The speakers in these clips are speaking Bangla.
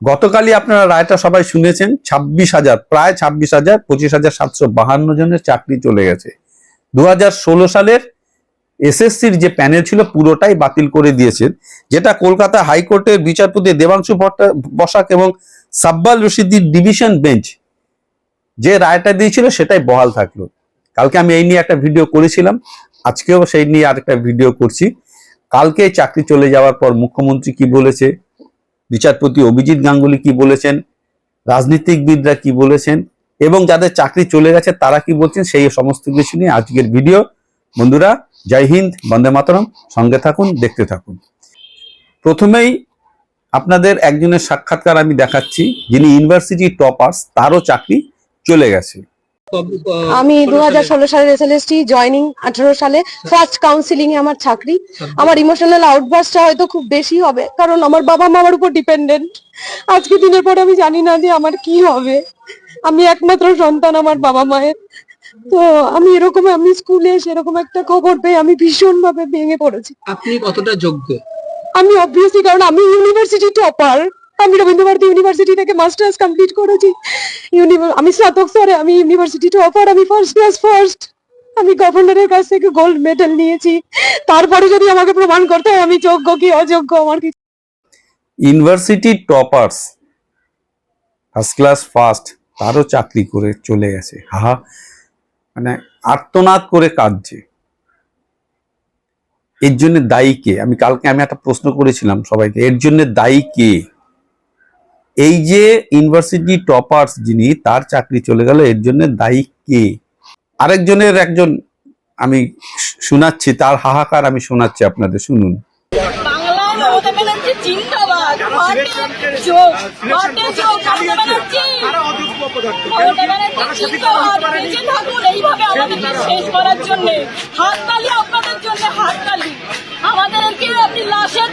গতকালই আপনারা রায়টা সবাই শুনেছেন, ছাব্বিশ হাজার, প্রায় ছাব্বিশ হাজার, পঁচিশ হাজার সাতশো বাহান্ন জনের চাকরি চলে গেছে। দু সালের এসএসসির যে প্যানেল ছিল পুরোটাই বাতিল করে দিয়েছেন, যেটা কলকাতা হাইকোর্টের বিচারপতি দেবাংশু বসাক এবং সাব্বাল রশিদ্দির ডিভিশন বেঞ্চ যে রায়টা দিয়েছিল সেটাই বহাল থাকল। কালকে আমি এই নিয়ে একটা ভিডিও করেছিলাম, আজকেও সেই নিয়ে আরেকটা ভিডিও করছি। কালকে চাকরি চলে যাওয়ার পর মুখ্যমন্ত্রী কি বলেছে? বিচারপতি অভিজিৎ গাঙ্গুলি কি বলেছেন? রাজনীতিকবিদরা কি বলেছেন? এবং যাদের চাকরি চলে গেছে, তারা কি বলছেন? সেই সমস্ত কিছু নিয়ে আজকের ভিডিও। বন্ধুরা, জয় হিন্দ, বন্দে মাতরম। সঙ্গে থাকুন, দেখতে থাকুন। প্রথমেই আপনাদের একজনের সাক্ষাৎকার আমি দেখাচ্ছি, যিনি ইউনিভার্সিটি টপার্স তারও চাকরি চলে গেছে। আমি দু হাজার ষোলো সালের এসএলএসটি জয়নিং আঠারো সালে। ফার্স্ট কাউন্সিলিং এ আমার চাকরি। আমার ইমোশনাল আউটবার্সটা হয়তো খুব বেশি হবে কারণ আমার বাবা মা আমার উপর ডিপেন্ডেন্ট আজকে দিনের পরে আমি জানি না যে আমার কি হবে। আমি একমাত্র সন্তান আমার বাবা মায়ের। তো আমি এরকম আমি স্কুলে সেরকম একটা খবর পেয়ে আমি ভীষণ ভাবে ভেঙে পড়েছি। আপনি কতটা যোগ্য? আমি অবভিয়াসলি কারণ আমি ইউনিভার্সিটি টপার আমি রবীন্দ্রভারতী ইউনিভার্সিটি থেকে মাস্টার্স কমপ্লিট করেছি। আমি স্নাতক স্তরে, আমি ইউনিভার্সিটি টপার আমি ফার্স্ট ক্লাস ফার্স্ট আমি গভর্নরের কাছ থেকে গোল্ড মেডেল নিয়েছি। তারপরে যদি আমাকে প্রমাণ করতে হয়, আমি যোগ্য কি অযোগ্য আমার কিছু university toppers first class first তারও চাকরি করে চলে গেছে। হা মানে আর্তনাদ করে কাঁদছে। এর জন্য দায়ী কে? আমি কালকে আমি একটা প্রশ্ন করেছিলাম সবাইকে, এর জন্য দায়ী কে? এই যে ইউনিভার্সিটি টপার্স যিনি, তার চাকরি চলে গেল, এর জন্য দায়ী কে? আরেকজনের একজন আমি শোনাচ্ছি তার হাহাকার আমি শোনাচ্ছি আপনাদের শুনুন আমাদেরকে লাশের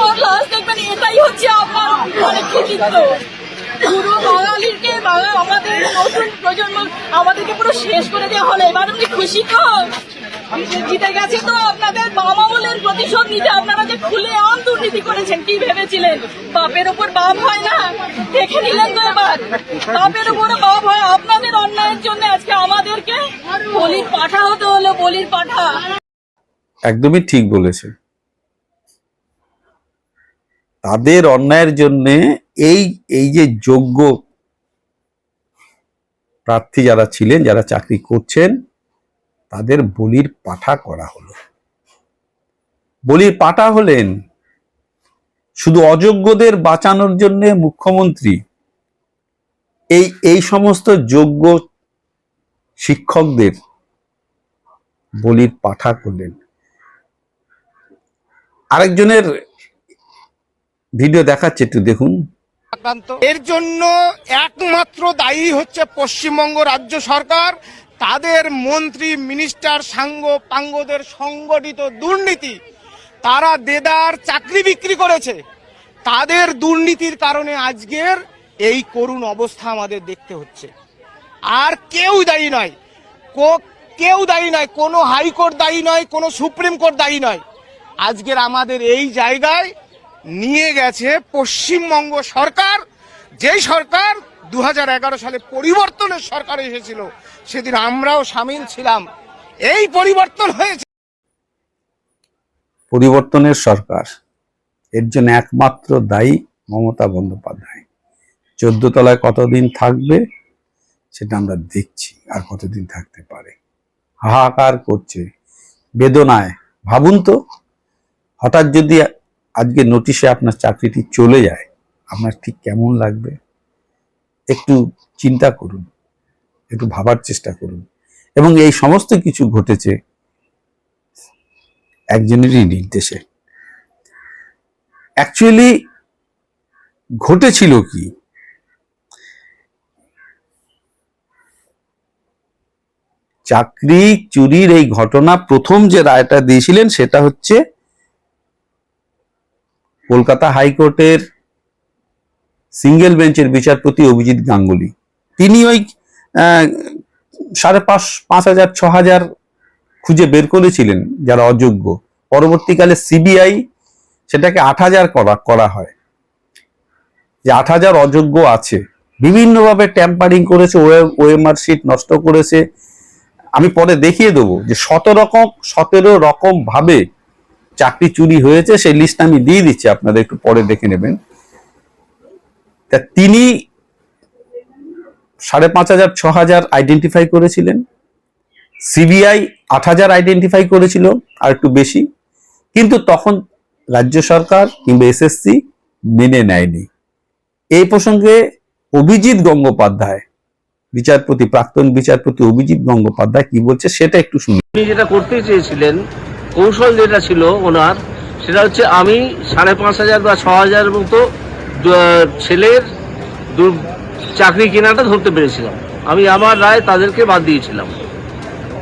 পর লাশ দেখবেন এটাই হচ্ছে আপনার মানে আমাদের প্রজন্ম আমাদেরকে পুরো শেষ করে দেওয়া খুশি জিতে গেছে তো আপনাদের প্রতিশোধ আপনারা যে খুলে আম দুর্নীতি করেছেন, কি ভেবেছিলেন? বাপের উপর বাপ হয় না? দেখে নিলেন তো এবার। বাপের উপর বাপ হয়। আপনাদের অন্যায়ের জন্য আজকে আমাদেরকে বলির পাঠা হতে হলো, বলির পাঠা। একদমই ঠিক বলেছে তাদের অন্যায়ের জন্য এই এই যে যোগ্য প্রার্থী যারা ছিলেন, যারা চাকরি করছেন, তাদের বলির পাঠা করা হলো। বলির পাঠা হলেন শুধু অযোগ্যদের বাঁচানোর জন্য মুখ্যমন্ত্রী, এই এই সমস্ত যোগ্য শিক্ষকদের বলির পাঠা করলেন। আরেকজনের ভিডিও দেখাচ্ছে একটু দেখুন। এর জন্য একমাত্র দায়ী হচ্ছে পশ্চিমবঙ্গ রাজ্য সরকার। তাদের মন্ত্রী, মিনিস্টার, সাঙ্গ, পাঙ্গদের সংগঠিত দুর্নীতি, তারা দেদার চাকরি বিক্রি করেছে। তাদের দুর্নীতির কারণে আজকের এই করুণ অবস্থা আমাদের দেখতে হচ্ছে। আর কেউ দায়ী নয়। কেউ দায়ী নয়। কোনো হাইকোর্ট দায়ী নয়, কোনো সুপ্রিম কোর্ট দায়ী নয়। আজকের আমাদের এই জায়গায় নিয়ে গেছে পশ্চিমবঙ্গ সরকার। যেই সরকার দু হাজার এগারো সালে পরিবর্তনের সরকার এসেছিল, সেদিন আমরাও সামিল ছিলাম। এই পরিবর্তন হয়েছে। পরিবর্তনের সরকার, এর জন্য একমাত্র দায়ী মমতা বন্দ্যোপাধ্যায়। চোদ্দ তলায় কতদিন থাকবে সেটা আমরা দেখছি, আর কতদিন থাকতে পারে। হাহাকার করছে, বেদনায়। ভাবুন তো, হঠাৎ যদি আজকে নোটিশে আপনার চাকরিটি চলে যায়, আপনার ঠিক কেমন লাগবে? একটু চিন্তা করুন, একটু ভাবার চেষ্টা করুন। এবং এই সমস্ত কিছু ঘটেছে একজনেরই নির্দেশে। অ্যাকচুয়ালি ঘটেছিল কি? চাকরি চুরির এই ঘটনা প্রথম যে রায়টা দিয়েছিলেন সেটা হচ্ছে কলকাতা হাইকোর্টের সিঙ্গেল বেঞ্চের বিচারপতি অভিজিৎ গাঙ্গুলি। তিনি ওই সাড়ে পাঁচ পাঁচ হাজার, ছ হাজার খুঁজে বের করেছিলেন যারা অযোগ্য। পরবর্তীকালে সিবিআই সেটাকে আট হাজার করা করা হয়। যে আট হাজার অযোগ্য আছে, বিভিন্নভাবে ট্যাম্পারিং করেছে ওএমআর শিট নষ্ট করেছে। আমি পরে দেখিয়ে দেবো যে শত রকম, সতেরো রকম ভাবে চাকরি চুরি হয়েছে, সেই লিস্ট আমি দিয়ে দিচ্ছি, আপনাদের একটু পরে দেখে নেবেন। তা তিনি সাড়ে পাঁচ হাজার, ছ হাজার আইডেন্টিফাই করেছিলেন। সিবিআই আট হাজার আইডেন্টিফাই করেছিল, আর একটু বেশি। কিন্তু তখন রাজ্য সরকার কিংবা এসএসসি মেনে নেয়নি। এই প্রসঙ্গে অভিজিৎ গঙ্গোপাধ্যায়, বিচারপতি, প্রাক্তন বিচারপতি অভিজিৎ গঙ্গোপাধ্যায় কি বলছে সেটা একটু শুনি যেটা করতে চেয়েছিলেন কৌশল যেটা ছিল ওনার, সেটা হচ্ছে আমি সাড়ে পাঁচ হাজার বা ছ হাজার মতো ছেলের চাকরি কেনাটা ধরতে পেরেছিলাম। আমি আমার রায় তাদেরকে বাদ দিয়েছিলাম।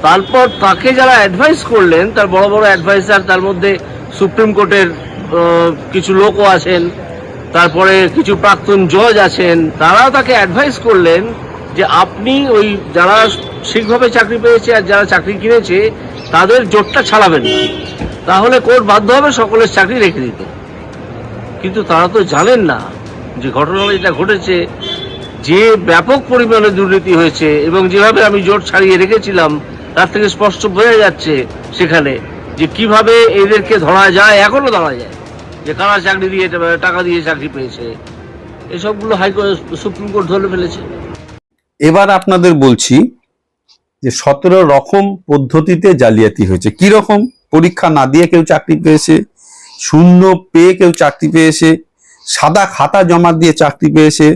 তারপর তাকে যারা অ্যাডভাইস করলেন, তার বড় বড় অ্যাডভাইসার তার মধ্যে সুপ্রিম কোর্টের কিছু লোকও আছেন, তারপরে কিছু প্রাক্তন জজ আছেন, তারাও তাকে অ্যাডভাইস করলেন যে আপনি ওই যারা ঠিকভাবে চাকরি পেয়েছে আর যারা চাকরি কিনেছে তাদের জোটটা ছাড়াবেন না। তাহলে কোর্ট বাধ্য হবে সকলের চাকরি রেখে দিতে। কিন্তু তারা তো জানেন না যে ঘটনাটা যেটা ঘটেছে, যে ব্যাপক পরিমাণে দুর্নীতি হয়েছে এবং যেভাবে আমি জোট ছাড়িয়ে রেখেছিলাম, তার থেকে স্পষ্ট বোঝা যাচ্ছে সেখানে যে কীভাবে এদেরকে ধরা যায়, এখনও ধরা যায়। যে কারা চাকরি দিয়ে, টাকা দিয়ে চাকরি পেয়েছে। এসবগুলো হাইকোর্ট সুপ্রিম কোর্ট ধরে ফেলেছে। এবার আপনাদের বলছি যে সতেরো রকম পদ্ধতিতে জালিয়াতি হয়েছে। কি রকম? পরীক্ষা না দিয়ে কেউ চাকরি পেয়েছে, শূন্য পেয়ে কেউ চাকরি পেয়েছে, সাদা খাতা জমা দিয়ে চাকরি পেয়েছে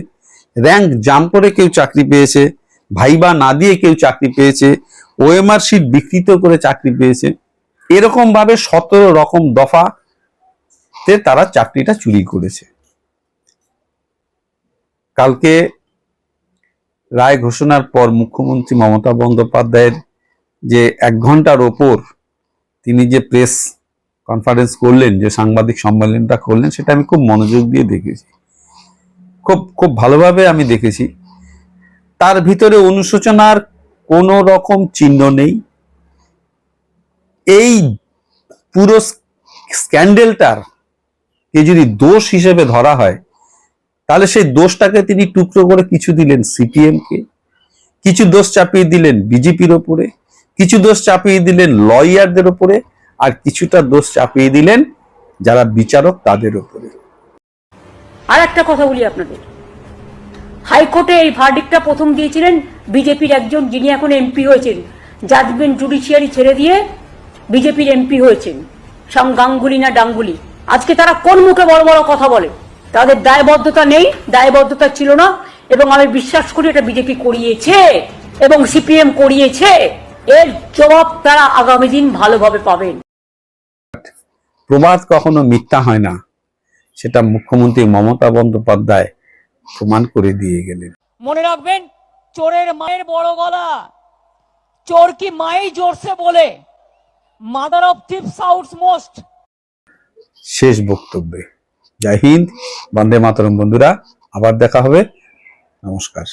র্যাঙ্ক জাম করে কেউ চাকরি পেয়েছে, ভাইবা না দিয়ে কেউ চাকরি পেয়েছে ওএমআর শিট বিকৃত করে চাকরি পেয়েছে। এরকম ভাবে সতেরো রকম দফাতে তারা চাকরিটা চুরি করেছে। কালকে রায় ঘোষণার পর মুখ্যমন্ত্রী মমতা বন্দ্যোপাধ্যায়ের যে এক ঘণ্টার ওপর তিনি যে প্রেস কনফারেন্স করলেন, যে সাংবাদিক সম্মেলনটা করলেন, সেটা আমি খুব মনোযোগ দিয়ে দেখেছি। খুব খুব ভালোভাবে আমি দেখেছি। তার ভিতরে অনুশোচনার কোনো রকম চিহ্ন নেই। এই পুরো স্ক্যান্ডেলটার কে যদি দোষ হিসেবে ধরা হয় তাহলে সেই দোষটাকে তিনি টুকরো করে কিছু দিলেন সিপিএম কে কিছু দোষ চাপিয়ে দিলেন বিজেপির ওপরে, কিছু দোষ চাপিয়ে দিলেন লয়ারদের ওপরে, আর কিছুটা দোষ চাপিয়ে দিলেন যারা বিচারক তাদের ওপরে। আর একটা কথা বলি আপনাদের। হাইকোর্টে এই ভার্ডিকটা প্রথম দিয়েছিলেন বিজেপির একজন যিনি এখন এমপি হয়েছেন জাজমেন্ট জুডিশিয়ারি ছেড়ে দিয়ে বিজেপির এমপি হয়েছেন সং গাঙ্গুলি না ডাঙ্গুলি। আজকে তারা কোন মুখে বড় বড় কথা বলে? তাদের দায়বদ্ধতা নেই দায়বদ্ধতা ছিল না এবং আমি বিশ্বাস করি এটা বিজেপি করিয়েছে এবং সিপিএম করিয়েছে। এর জবাব তারা আগামী দিন ভালোভাবে পাবেন। প্রবাদ কখনো মিথ্যা হয় না সেটা মুখ্যমন্ত্রী মমতা বন্দ্যোপাধ্যায় প্রমাণ করে দিয়ে গেলেন। মনে রাখবেন চোরের মায়ের বড় গলা চোর কি মাই জোরসে বলে mother of thief shouts most শেষ বক্তব্যে। জয় হিন্দ বন্দে মাতরম বন্ধুরা আবার দেখা হবে। নমস্কার।